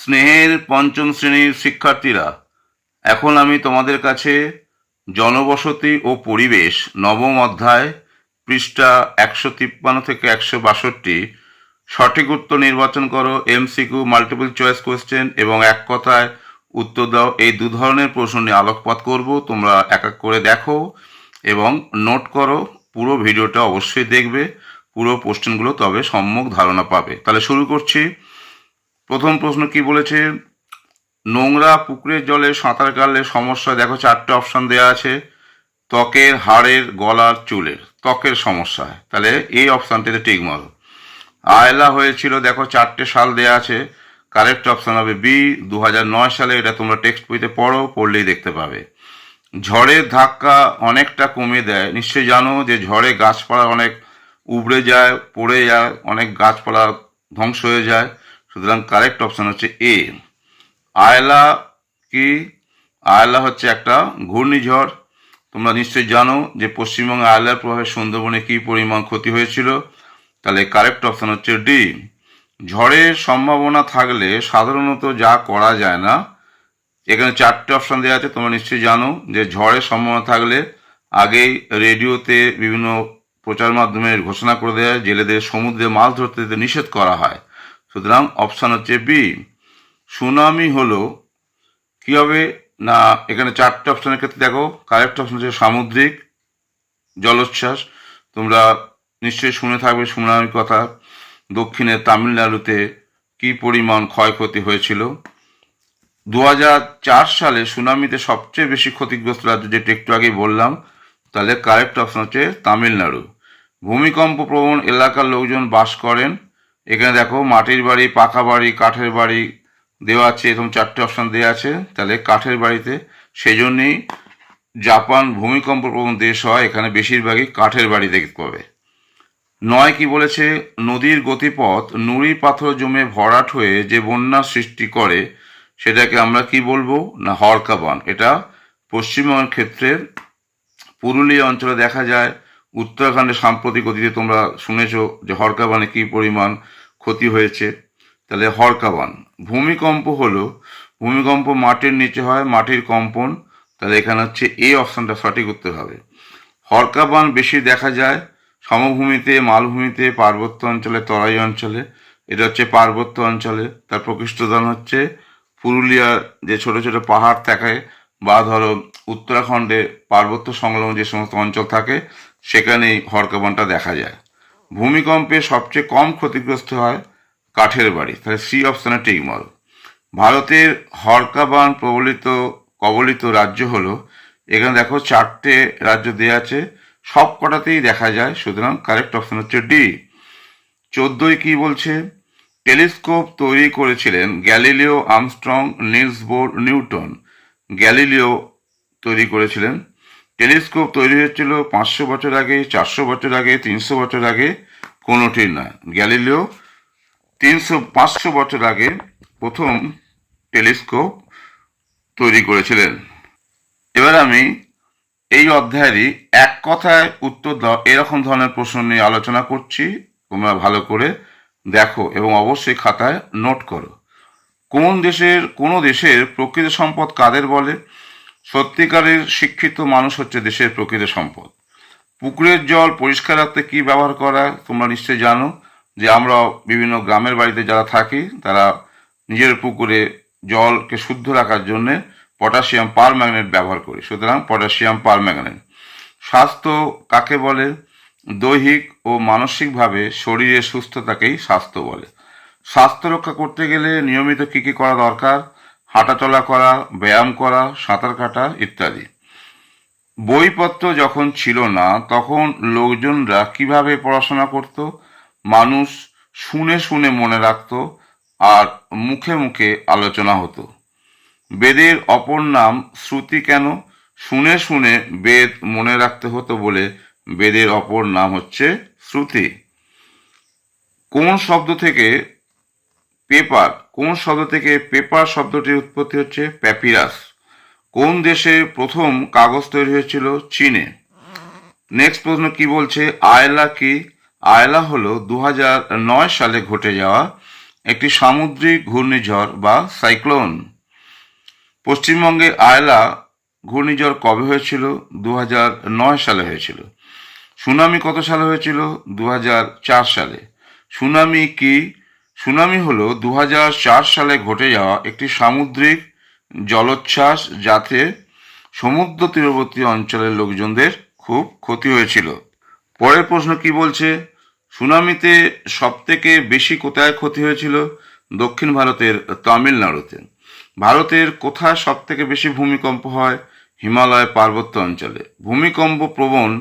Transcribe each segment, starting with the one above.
স্নেহের পঞ্চম শ্রেণির শিক্ষার্থীরা, এখন আমি তোমাদের কাছে জনবসতি ও পরিবেশ নবম অধ্যায়, পৃষ্ঠা একশো তিপ্পান্ন থেকে একশো বাষট্টি, সঠিক উত্তর নির্বাচন করো এমসিকিউ মাল্টিপল চয়েস কোয়েশ্চেন এবং এক কথায় উত্তর দাও। এই দু ধরনের প্রশ্ন নিয়ে আলোকপাত করব, তোমরা এক এক করে দেখো এবং নোট করো। পুরো ভিডিওটা অবশ্যই দেখবে, পুরো কোশ্চেনগুলো তবে সম্যক ধারণা পাবে। তাহলে শুরু করছি। প্রথম প্রশ্ন কি বলেছে? নোংরা পুকুরের জলে সাঁতার কাটলে সমস্যা, দেখো চারটে অপশন দেওয়া আছে। ত্বকের হাড়ের গলার চুলের, ত্বকের সমস্যা। তাহলে এই অপশানটিতে টিক মারো। আয়লা হয়েছিল, দেখো চারটে সাল দেওয়া আছে। কারেক্ট অপশান হবে বি দু সালে, এটা তোমরা টেক্সট বইতে পড়ো, পড়লেই দেখতে পাবে। ঝড়ের ধাক্কা অনেকটা কমে দেয়। নিশ্চয়ই জানো যে ঝড়ে গাছপালা অনেক উবড়ে যায়, পড়ে যায়, অনেক গাছপালা ধ্বংস হয়ে যায়। সুতরাং কারেক্ট অপশান হচ্ছে এ আয়লা কি? আয়লা হচ্ছে একটা ঘূর্ণিঝড়। তোমরা নিশ্চয়ই জানো যে পশ্চিমবঙ্গে আয়লার প্রভাবে সুন্দরবনে কী পরিমাণ ক্ষতি হয়েছিল? তাহলে কারেক্ট অপশান হচ্ছে ডি ঝড়ের সম্ভাবনা থাকলে সাধারণত যা করা যায় না, এখানে চারটে অপশান দেওয়া আছে, তোমরা নিশ্চয়ই জানো যে ঝড়ের সম্ভাবনা থাকলে আগেই রেডিওতে বিভিন্ন প্রচার মাধ্যমে ঘোষণা করে হয়, জেলেদের সমুদ্রে মাছ ধরতে নিষেধ করা হয়। সুতরাং অপশান হচ্ছে বি সুনামি হলো, কী হবে? না, এখানে চারটে অপশানের ক্ষেত্রে দেখো কারেক্ট অপশান হচ্ছে সামুদ্রিক, জলোচ্ছ্বাস। তোমরা নিশ্চয়ই শুনে থাকবে সুনামির কথা। দক্ষিণে তামিলনাড়ুতে কী পরিমাণ ক্ষয়ক্ষতি হয়েছিল? দু হাজার চার সালে সুনামিতে সবচেয়ে বেশি ক্ষতিগ্রস্ত রাজ্য যেটা একটু আগেই বললাম, তাহলে কারেক্ট অপশন হচ্ছে তামিলনাড়ু। ভূমিকম্প প্রবণ এলাকার লোকজন বাস করেন এখানে দেখো, মাটির বাড়ি, পাকা বাড়ি, কাঠের বাড়ি দেওয়া আছে, এরকম চারটে অপশন দেওয়া আছে। তাহলে কাঠের বাড়িতে সেই জন্যেই জাপান ভূমিকম্প প্রবণ দেশ হয় এখানে বেশিরভাগই কাঠের বাড়ি দেখতে পাবে। নয় কি বলেছে? নদীর গতিপথ নুড়ি পাথর জমে ভরাট হয়ে যে বন্যা সৃষ্টি করে, সেটাকে আমরা কি বলব? না হরকাবান এটা পশ্চিমবঙ্গের ক্ষেত্রে পুরুলিয়া অঞ্চলে দেখা যায়। উত্তরাখণ্ডে সাম্প্রতিক অতীতে তোমরা শুনেছ যে হরকাবানে কী পরিমাণ ক্ষতি হয়েছে, তাহলে হরকাবান। ভূমিকম্প হলো, ভূমিকম্প মাটির নিচে হয়, মাটির কম্পন, তাহলে এখানে হচ্ছে এই অপশানটা সঠিক উত্তর হবে। হরকাবান বেশি দেখা যায় সমভূমিতে, মালভূমিতে, পার্বত্য অঞ্চলে, তরাই অঞ্চলে। এটা হচ্ছে পার্বত্য অঞ্চলে। তার প্রকৃষ্টদান হচ্ছে পুরুলিয়ার যে ছোট ছোট পাহাড় থাকে বা ধরো উত্তরাখণ্ডে পার্বত্য সংলগ্ন যে সমস্ত অঞ্চল থাকে, সেখানেই হরকাবানটা দেখা যায়। ভূমিকম্পে সবচেয়ে কম ক্ষতিগ্রস্ত হয় কাঠের বাড়ি, তাহলে সি অপশানে ঠিক মারো ভারতের হরকাবান প্রবলিত, কবলিত রাজ্য হলো, এখানে দেখো চারটে রাজ্য দেওয়া আছে সব কটাতেই দেখা যায়, সুতরাং কারেক্ট অপশন হচ্ছে ডি চোদ্দই কি বলছে? টেলিস্কোপ তৈরি করেছিলেন Galileo Armstrong Niels Newton. Galileo তৈরি করেছিলেন। টেলিস্কোপ তৈরি হয়েছিল পাঁচশো বছর আগে, চারশো বছর আগে, তিনশো বছর আগে কোনোটির নয়। গ্যালিলিও তিনশো, পাঁচশো বছর আগে প্রথম টেলিস্কোপ তৈরি করেছিলেন। এবার আমি এই অধ্যায়েরই এক কথায় উত্তর দাও এরকম ধরনের প্রশ্ন নিয়ে আলোচনা করছি। তোমরা ভালো করে দেখো এবং অবশ্যই খাতায় নোট করো। কোন দেশের, কোনো দেশের প্রকৃত সম্পদ কাদের বলে? সত্যিকারের শিক্ষিত মানুষ হচ্ছে দেশের প্রকৃত সম্পদ। পুকুরের জল পরিষ্কার রাখতে কী ব্যবহার করা, তোমরা নিশ্চয়ই জানো যে আমরা বিভিন্ন গ্রামের বাড়িতে যারা থাকি, তারা নিজের পুকুরে জলকে শুদ্ধ রাখার জন্যে পটাশিয়াম পার ম্যাগনেট ব্যবহার করি। সুতরাং পটাশিয়াম পার ম্যাগনেট স্বাস্থ্য কাকে বলে? দৈহিক ও মানসিকভাবে শরীরের সুস্থতাকেই স্বাস্থ্য বলে। স্বাস্থ্য রক্ষা করতে গেলে নিয়মিত কী কী করা দরকার? হাঁটাচলা করা, ব্যায়াম করা, সাঁতার কাটা ইত্যাদি। বইপত্র যখন ছিল না, তখন লোকজনরা কীভাবে পড়াশোনা করত? মানুষ শুনে শুনে মনে রাখত আর মুখে মুখে আলোচনা হতো। বেদের অপর নাম শ্রুতি কেন? শুনে শুনে বেদ মনে রাখতে হতো বলে বেদের অপর নাম হচ্ছে শ্রুতি। কোন শব্দ থেকে পেপার, কোন শব্দ থেকে পেপার শব্দটির উৎপত্তি হচ্ছে? প্যাপিরাস। কোন দেশে প্রথম কাগজ তৈরি হয়েছিল? চীনে। নেক্সট প্রশ্ন কি বলছে? আয়লা কি? আয়লা হলো দু নয় সালে ঘটে যাওয়া একটি সামুদ্রিক ঘূর্ণিঝড় বা সাইক্লোন। পশ্চিমবঙ্গে আয়লা ঘূর্ণিঝড় কবে হয়েছিল? দু নয় সালে হয়েছিল। সুনামি কত সালে হয়েছিল? দু সালে। সুনামি কি? সুনামি হলো দু সালে ঘটে যাওয়া একটি সামুদ্রিক জলোচ্ছ্বাস যাতে সমুদ্র তীরবর্তী অঞ্চলের লোকজনদের খুব ক্ষতি হয়েছিল। পরের প্রশ্ন কি বলছে? সুনামিতে সবথেকে বেশি কোথায় ক্ষতি হয়েছিল? দক্ষিণ ভারতের তামিলনাড়ুতে। ভারতের কোথায় সবথেকে বেশি ভূমিকম্প হয়? হিমালয় পার্বত্য অঞ্চলে। ভূমিকম্প প্রবণ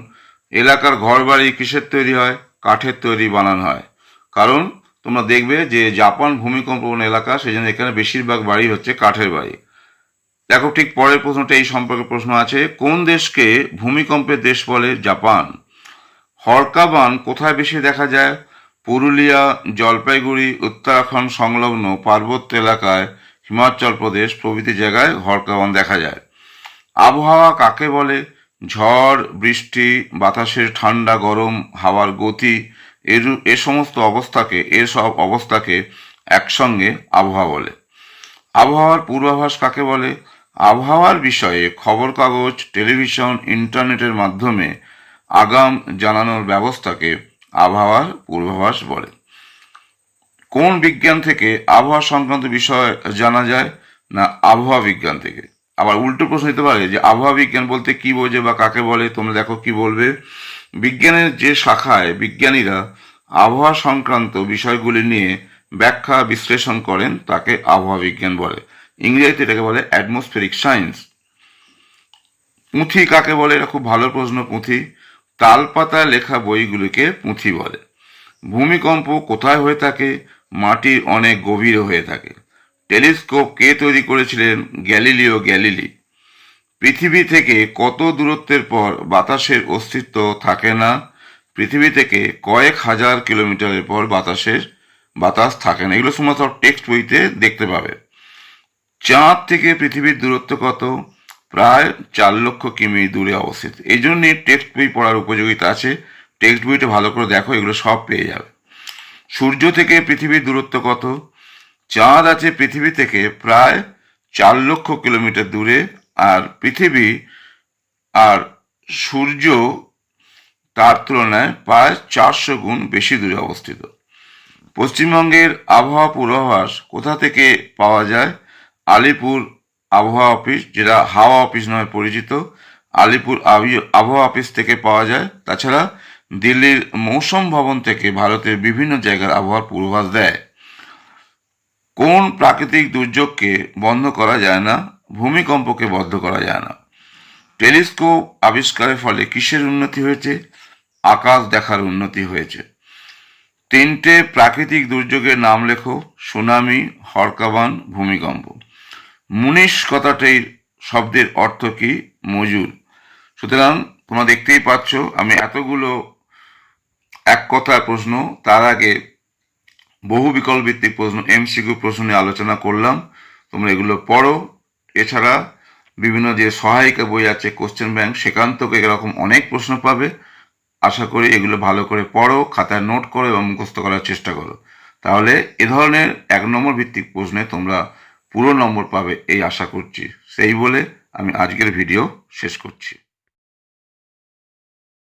এলাকার ঘরবাড়ি কিসের তৈরি হয়? কাঠের তৈরি বানানো হয়। কারণ তোমরা দেখবে যে জাপান ভূমিকম্প প্রবণ এলাকা সেই জন্য এখানে বেশিরভাগ বাড়ি হচ্ছে কাঠের বাড়ি। দেখো ঠিক পরের প্রশ্নটা, এই সম্পর্কে প্রশ্ন আছে, কোন দেশকে ভূমিকম্পের দেশ বলে? জাপান। হরকাবান কোথায় বেশি দেখা যায়? পুরুলিয়া, জলপাইগুড়ি, উত্তরাখণ্ড সংলগ্ন পার্বত্য এলাকায়, হিমাচল প্রদেশ প্রভৃতি জায়গায় হরকাবান দেখা যায়। আবহাওয়া কাকে বলে? ঝড়, বৃষ্টি, বাতাসের ঠান্ডা, গরম, হাওয়ার গতি এর এ সমস্ত অবস্থাকে এর সব অবস্থাকে একসঙ্গে আবহাওয়া বলে। আবহাওয়ার পূর্বাভাস কাকে বলে? আবহাওয়ার বিষয়ে খবর কাগজ টেলিভিশন, ইন্টারনেটের মাধ্যমে আগাম জানানোর ব্যবস্থাকে আবহাওয়ার পূর্বাভাস বলে। কোন বিজ্ঞান থেকে আবহাওয়া সংক্রান্ত বিষয় জানা যায় না আবহাওয়া বিজ্ঞান থেকে? আবার উল্টো প্রশ্ন হতে পারে যে আবহাওয়া বিজ্ঞান বলতে কি বোঝে বা কাকে বলে? তোমরা দেখো কি বলবে? বিজ্ঞানের যে শাখায় বিজ্ঞানীরা আবহাওয়া সংক্রান্ত বিষয়গুলি নিয়ে ব্যাখ্যা বিশ্লেষণ করেন, তাকে আবহাওয়া বিজ্ঞান বলে। ইংরেজিতে এটাকে বলে অ্যাটমসফেরিক সায়েন্স পুঁথি কাকে বলে? এটা খুব ভালো প্রশ্ন, পুঁথি। তালপাতায় লেখা বইগুলিকে পুঁথি বলে। ভূমিকম্প কোথায় হয়ে থাকে? মাটির অনেক গভীরে হয়ে থাকে। টেলিস্কোপ কে তৈরি করেছিলেন? Galileo Galilei. পৃথিবী থেকে কত দূরত্বের পর বাতাসের অস্তিত্ব থাকে না? পৃথিবী থেকে কয়েক হাজার কিলোমিটারের পর বাতাসের বাতাস থাকে না। এগুলো সমস্ত টেক্সট বইতে দেখতে পাবে। চাঁদ থেকে পৃথিবীর দূরত্ব কত? প্রায় চার লক্ষ কিমি দূরে অবস্থিত। এই জন্যে টেক্সট বই পড়ার উপযোগিতা আছে। টেক্সট বইটা ভালো করে দেখো, এগুলো সব পেয়ে যাবে। সূর্য থেকে পৃথিবীর দূরত্ব কত? চাঁদ আছে পৃথিবী থেকে প্রায় চার লক্ষ কিলোমিটার দূরে আর পৃথিবী আর সূর্য তার তুলনায় প্রায় চারশো গুণ বেশি দূরে অবস্থিত। পশ্চিমবঙ্গের আবহাওয়া পূর্বাভাস কোথা থেকে পাওয়া যায়? আলিপুর আবহাওয়া অফিস, যেটা হাওয়া অফিস নামে পরিচিত। আলিপুর আবি- আবহাওয়া অফিস থেকে পাওয়া যায়। তাছাড়া দিল্লির মৌসুম ভবন থেকে ভারতের বিভিন্ন জায়গার আবহাওয়ার পূর্বাভাস দেয়। কোন প্রাকৃতিক দুর্যোগকে বন্ধ করা যায় না ভূমিকম্পকে বদ্ধ করা যায় না। টেলিস্কোপ আবিষ্কারের ফলে কিসের উন্নতি হয়েছে? আকাশ দেখার উন্নতি হয়েছে। তিনটে প্রাকৃতিক দুর্যোগের নাম লেখো, সুনামি, হরকাবান, ভূমিকম্প। মুনিশ কথাটির শব্দের অর্থ কি? মজুর। সুতরাং তোমরা দেখতেই পাচ্ছ, আমি এতগুলো এক কথার প্রশ্ন, তার আগে বহু বিকল্প ভিত্তিক প্রশ্ন, এমসিকিউ প্রশ্ন নিয়ে আলোচনা করলাম। তোমরা এগুলো পড়ো। এছাড়া বিভিন্ন যে সহায়িকা বই আছে, কোশ্চেন ব্যাংক, সেখান থেকে এরকম অনেক প্রশ্ন পাবে। আশা করি এগুলো ভালো করে পড়ো, খাতায় নোট করো এবং মুখস্ত করার চেষ্টা করো। তাহলে এ ধরনের এক নম্বর ভিত্তিক প্রশ্নে তোমরা পুরো নম্বর পাবে এই আশা করছি। সেই বলে আমি আজকের ভিডিও শেষ করছি।